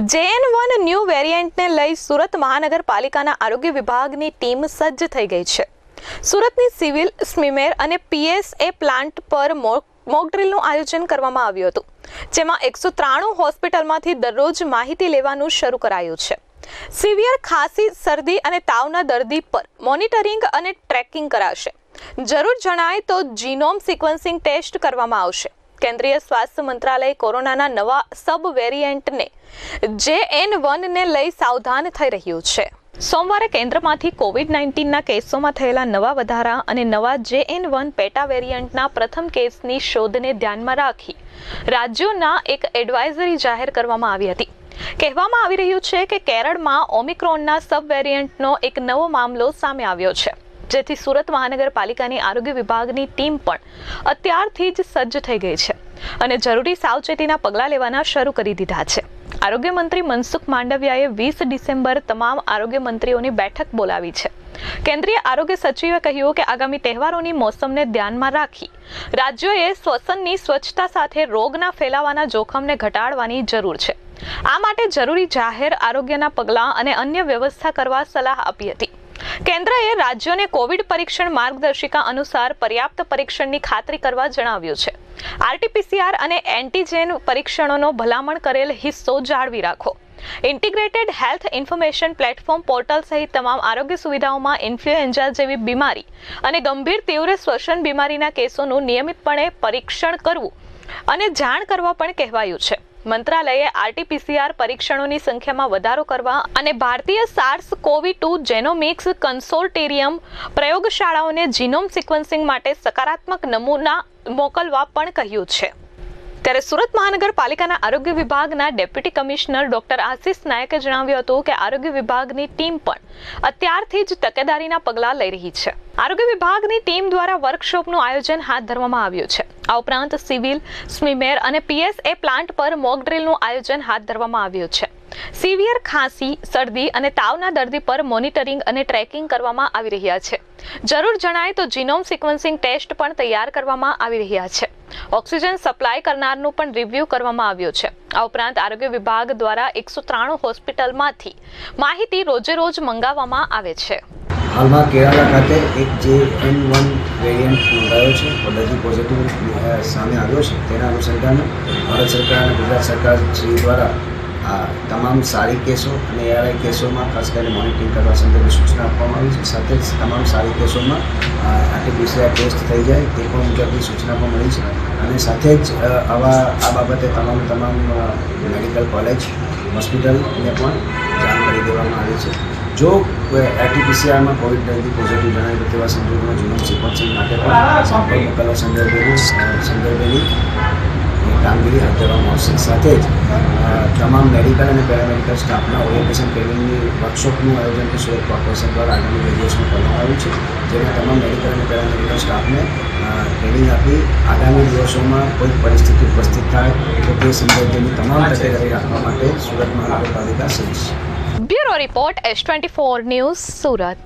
JN one new વેરિયન્ટને લઈ સુરત મહાનગરપાલિકાના આરોગ્ય વિભાગની ટીમ સજ્જ થઈ ગઈ છે. સુરતની સિવિલ, સ્મીમેર અને પીએસએ પ્લાન્ટ પર મોક મોક આયોજન કરવામાં આવ્યું હતું, જેમાં એકસો ત્રાણું હોસ્પિટલમાંથી દરરોજ માહિતી લેવાનું શરૂ કરાયું છે. સિવિયર ખાંસી, શરદી અને તાવના દર્દી પર મોનિટરિંગ અને ટ્રેકિંગ કરાશે. જરૂર જણાય તો જીનોમ સિક્વન્સિંગ ટેસ્ટ કરવામાં આવશે. કેન્દ્રીય સ્વાસ્થ્ય મંત્રાલય કોરોનાના નવા સબ વેરિયન્ટને જે એન વનને લઈ સાવધાન થઈ રહ્યું છે. સોમવારે કેન્દ્રમાંથી કોવિડ નાઇન્ટીનના કેસોમાં થયેલા નવા વધારા અને નવા જે એન વન પેટા વેરિયન્ટના પ્રથમ કેસની શોધને ધ્યાનમાં રાખી રાજ્યોના એક એડવાઇઝરી જાહેર કરવામાં આવી હતી. કહેવામાં આવી રહ્યું છે કે કેરળમાં ઓમિક્રોનના સબ વેરિયન્ટનો એક નવો મામલો સામે આવ્યો છે. જેથી સુરત મહાનગરપાલિકાની આરોગ્ય વિભાગની ટીમ પણ અત્યારથી જ સજ્જ થઈ ગઈ છે અને જરૂરી સાવચેતીના પગલાં લેવાના શરૂ કરી દીધા છે. આરોગ્ય મંત્રી મનસુખ માંડવિયાએ વીસ ડિસેમ્બર તમામ આરોગ્ય મંત્રીઓની બેઠક બોલાવી છે. કેન્દ્રીય આરોગ્ય સચિવે કહ્યું કે આગામી તહેવારોની મોસમને ધ્યાનમાં રાખી રાજ્યોએ શ્વસનની સ્વચ્છતા સાથે રોગના ફેલાવાના જોખમને ઘટાડવાની જરૂર છે. આ માટે જરૂરી જાહેર આરોગ્યના પગલાં અને અન્ય વ્યવસ્થા કરવા સલાહ આપી હતી. કેન્દ્રએ રાજ્યોને કોવિડ પરીક્ષણ માર્ગદર્શિકા અનુસાર પર્યાપ્ત પરીક્ષણની ખાતરી કરવા જણાવ્યું છે. આરટીપીસીઆર અને એન્ટીજેન પરીક્ષણોનો ભલામણ કરેલ હિસ્સો જાળવી રાખો. Integrated health information platform portal સહિત તમામ આરોગ્ય સુવિધાઓમાં ઇન્ફ્લુએન્ઝા જેવી બીમારી અને ગંભીર તીવ્ર શ્વસન બીમારીના કેસોનું નિયમિતપણે પરીક્ષણ કરવું અને જાણ કરવા પણ કહેવાયું છે. મંત્રાલયે આરટીપીસીઆર પરીક્ષણોની સંખ્યામાં વધારો કરવા અને ભારતીય SARS CoV two genomics consortium પ્રયોગશાળાઓને genome sequencing માટે સકારાત્મક નમૂના મોકલવા પણ કહ્યું છે. ત્યારે સુરત મહાનગરપાલિકાના આરોગ્ય વિભાગના ડેપ્યુટી કમિશનર ડોક્ટર આશિષ નાયકે જણાવ્યું હતું કે આરોગ્ય વિભાગની ટીમ પણ અત્યારથી જ તકેદારીના પગલાં લઈ રહી છે. આરોગ્ય વિભાગની ટીમ દ્વારા વર્કશોપનું આયોજન હાથ ધરવામાં આવ્યું છે. આ ઉપરાંત સિવિલ, સ્મીમેર અને પીએસએ પ્લાન્ટ પર મોક ડ્રીલનું આયોજન હાથ ધરવામાં આવ્યું છે. સિવિયર ખાંસી, શરદી અને તાવના દર્દી પર મોનિટરિંગ અને ટ્રેકિંગ કરવામાં આવી રહ્યા છે. જરૂર જણાય તો જીનોમ સિક્વન્સિંગ ટેસ્ટ પણ તૈયાર કરવામાં આવી રહ્યા છે. ઓક્સિજન સપ્લાય કરનારનું પણ રિવ્યૂ કરવામાં આવ્યું છે. આ ઉપરાંત આરોગ્ય વિભાગ દ્વારા એકસો ત્રાણું હોસ્પિટલમાંથી માહિતી રોજે રોજ મંગાવવામાં આવે છે. હાલમાં કેરાલા ખાતે એક જે એન વન વેરિયન્ટ નોંધાયો છે દર્દી પોઝિટિવ સામે આવ્યો છે. તેના અનુસંધાને ભારત સરકાર અને ગુજરાત સરકાર શ્રી દ્વારા આ તમામ સારી કેસો અને એઆરઆઈ કેસોમાં ખાસ કરીને મોનિટરિંગ કરવા સંદર્ભે સૂચના આપવામાં આવી છે. સાથે જ તમામ સારી કેસોમાં આરટીપીસીઆર ટેસ્ટ થઈ જાય તે પણ મુજબની સૂચના પણ મળી છે. અને સાથે જ આવા, આ બાબતે તમામ તમામ મેડિકલ કોલેજ હોસ્પિટલને પણ જાણ કરી દેવામાં આવી છે. જો આરટીપીસીઆરમાં કોવિડ નાઇન્ટીન પોઝિટિવ જણાય તેવા સંજોગોમાં જીનોમ સિક્વન્સિંગ માટે પણ મોકલવા સંદર્ભેની સંદર્ભેની કામગીરી હાથ ધરવામાં આવશે. સાથે જ તમામ મેડિકલ અને પેરામેડિકલ સ્ટાફના ઓરિએન્ટેશન ટ્રેનિંગની વર્કશોપનું આયોજન પણ સુરત કોર્પોરેશન દ્વારા આગામી બે દિવસમાં કરવામાં આવ્યું છે. જેમાં તમામ મેડિકલ અને પેરામેડિકલ સ્ટાફને ટ્રેનિંગ આપી આગામી દિવસોમાં કોઈ પરિસ્થિતિ ઉપસ્થિત થાય તો તે સંદર્ભેની તમામ તકેદારી રાખવા માટે સુરત મહાનગરપાલિકા સજ્જ bureau report S twenty four news Surat.